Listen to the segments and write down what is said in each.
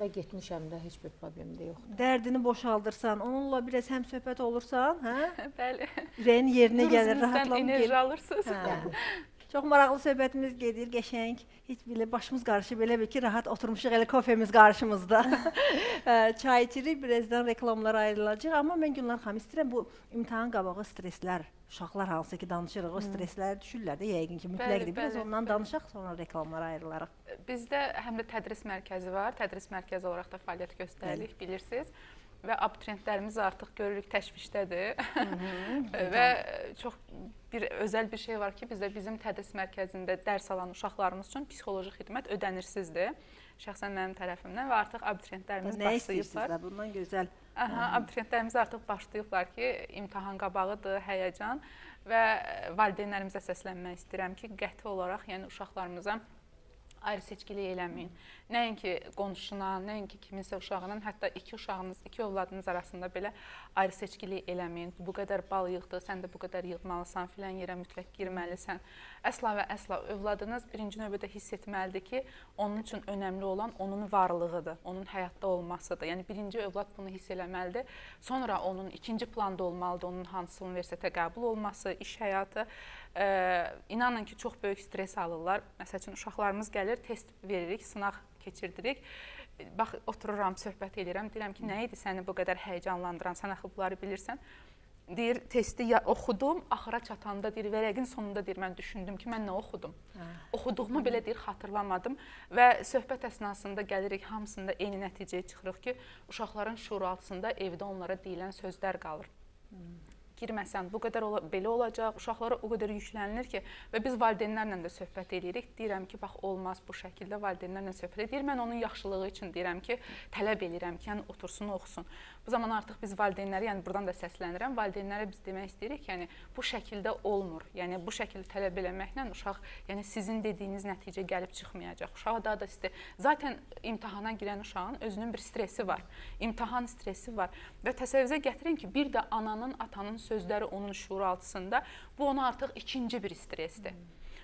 Və getmişəm də heç bir problem də yoxdur. Dərdini boşaldırsan, onunla biraz həm söhbət olursan, hə? Bəli. Ürəyin yerinə gəlir, rahatlanıb enerji alırsınız. Hə. Çox maraqlı söhbətimiz gedir, qəşəng. Heç belə başımız qarışıb, elə bil ki, rahat oturmuşuq, elə kofemiz qarşımızda. Ə, Çay içirik, birazdan reklamlara ayrılacaq. Amma mən Gülnar xanım istəyirəm bu imtahan qabağı stresslər, uşaqlar hansı ki danışırıq, o stresslər düşürlər də yəqin ki, mütləqdir. Biraz bəli, ondan bəli. danışaq, sonra reklamlara ayrılarıq. Bizdə həm də tədris mərkəzi var. Tədris mərkəzi olaraq da fəaliyyət göstəririk, bilirsiniz. Və abituriyentlərimiz artıq görürük təşvişdədir. və çox bir özəl bir şey var ki, bizdə bizim tədris mərkəzində dərs alan uşaqlarımız üçün psixoloji xidmət ödənirsizdir. Şəxsən mənim tərəfimdən və artıq abituriyentlərimiz Nə başlayıblar. istəyirsiniz də bundan gözəl. Aha, abituriyentlərimiz artıq başlayıblar ki, imtahan qabağıdır, həyəcan və valideynlərimizə səslənmək istəyirəm ki, qəti olaraq, yəni uşaqlarımıza ayrı seçkilik eləməyin. Nəinki qonşuna, nəinki kiminsə uşağının, hətta iki uşağınız, iki övladınız arasında belə ayrı seçkilik eləməyin. Bu qədər bal yığdı, sən də bu qədər yığmalısan, filan yerə mütləq girməlisən. Əsla və əsla övladınız birinci növbədə hiss etməlidir ki, onun üçün önəmli olan onun varlığıdır, onun həyatda olmasıdır. Yəni birinci övlad bunu hiss eləməlidir. Sonra onun ikinci planda olmalıdır, onun hansı universitetə qəbul olması, iş həyatı. Ə, inanın ki, çox böyük stress alırlar. Məsəl üçün uşaqlarımız gəlir, test veririk, sınaq keçirdirik. Bax otururam, söhbət edirəm, deyirəm ki, nə idi səni bu qədər həyəcanlandıran? Sən axı bunları bilirsən. Deyir, testi ya oxudum, axıra çatanda deyir, vərəqin sonunda deyir, mən düşündüm ki, mən nə oxudum? Hə. Oxuduğumu belə deyir, xatırlamadım və söhbət əsnasında gəlirik hamısında eyni nəticəyə çıxırıq ki, uşaqların şuuraltısında evdə onlara deyilən sözlər qalır. Girməsən, bu qədər ola, belə olacaq, uşaqlara o qədər yüklənilir ki, və biz valideynlərlə də söhbət edirik. Deyirəm ki, bax olmaz bu şəkildə valideynlərlə söhbət edir. Mən onun yaxşılığı üçün deyirəm ki, tələb eləyirəm ki, yəni otursun, oxusun. Bu zaman artıq biz valideynləri, yəni buradan da səslənirəm, valideynlərə biz demək istəyirik ki, yəni bu şəkildə olmur. Yəni bu şəkildə tələb eləməklə uşaq, yəni sizin dediyiniz nəticə gəlib çıxmayacaq. Uşağa daha da istə. Zaten imtahana girən uşağın özünün bir stresi var. İmtahan stresi var. Və təsəvvürə gətirin ki, bir də ananın, atanın sözləri onun şuuraltısında bu ona artıq ikinci bir stressdir.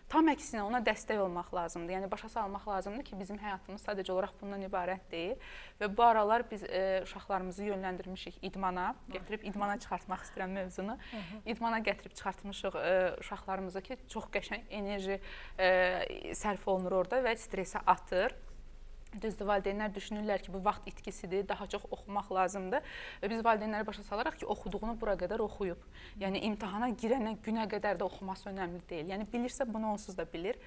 Tam əksinə ona dəstək olmaq lazımdır. Yəni başa salmaq lazımdır ki, bizim həyatımız sadəcə olaraq bundan ibarət deyil və bu aralar biz e, uşaqlarımızı yönləndirmişik idmana, gətirib idmana çıxartmaq istəyirəm mövzunu. İdmana gətirib çıxartmışıq e, uşaqlarımızı ki, çox qəşəng enerji e, sərf olunur orada və stressi atır. Düzdür, valideynlər düşünürlər ki, bu vaxt itkisidir, daha çox oxumaq lazımdır. Biz valideynləri başa salaraq ki, oxuduğunu bura qədər oxuyub. Yəni imtahana girənə günə qədər də oxuması önəmli deyil. Yəni bilirsə bunu onsuz da bilir.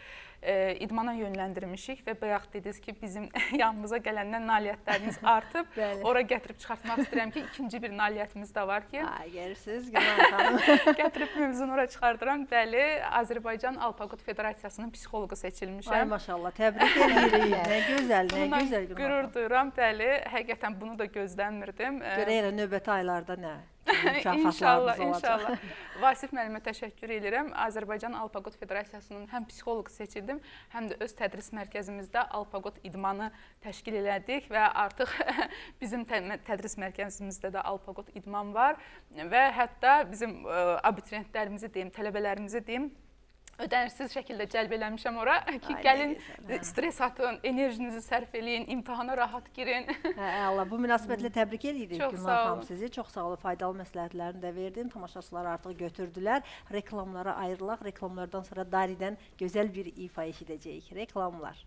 E, idmana yönləndirmişik və bayaq dediniz ki, bizim yanımıza gələndən nailiyyətlərimiz artıb. Ora gətirib çıxartmaq istəyirəm ki, ikinci bir nailiyyətimiz də var ki, Ha, gəlirsiniz Gülnar xanım. gətirib mövzunu ora çıxardıram. Bəli, Azərbaycan Alpaqut Federasiyasının psixoloqu seçilmişəm. Ay maşallah, təbrik edirik. Nə gözəl, Bundan gözəl Gülnar. qürur duyuram, bəli. Həqiqətən bunu da Görək elə növbəti aylarda nə? İnşallah, inşallah. Vasif müəllimə təşəkkür edirəm. Azərbaycan Alpaqot Federasiyasının həm psixoloq seçildim, həm də öz tədris mərkəzimizdə Alpaqot idmanı təşkil elədik və artıq bizim tə- tədris mərkəzimizdə də Alpaqot idman var və hətta bizim ə, abituriyentlərimizi deyim, tələbələrimizi deyim, ödənişsiz şəkildə cəlb eləmişəm ora ki, Ay, gəlin hə. stres atın, enerjinizi sərf eləyin, imtahana rahat girin. Hə, əla. Bu münasibətlə təbrik edirik Gülnar xanım sizi. Çox sağ olun. Faydalı məsləhətlərini də verdin. Tamaşaçılar artıq götürdülər. Reklamlara ayrılaq. Reklamlardan sonra Daridən gözəl bir ifa eşidəcəyik. Reklamlar.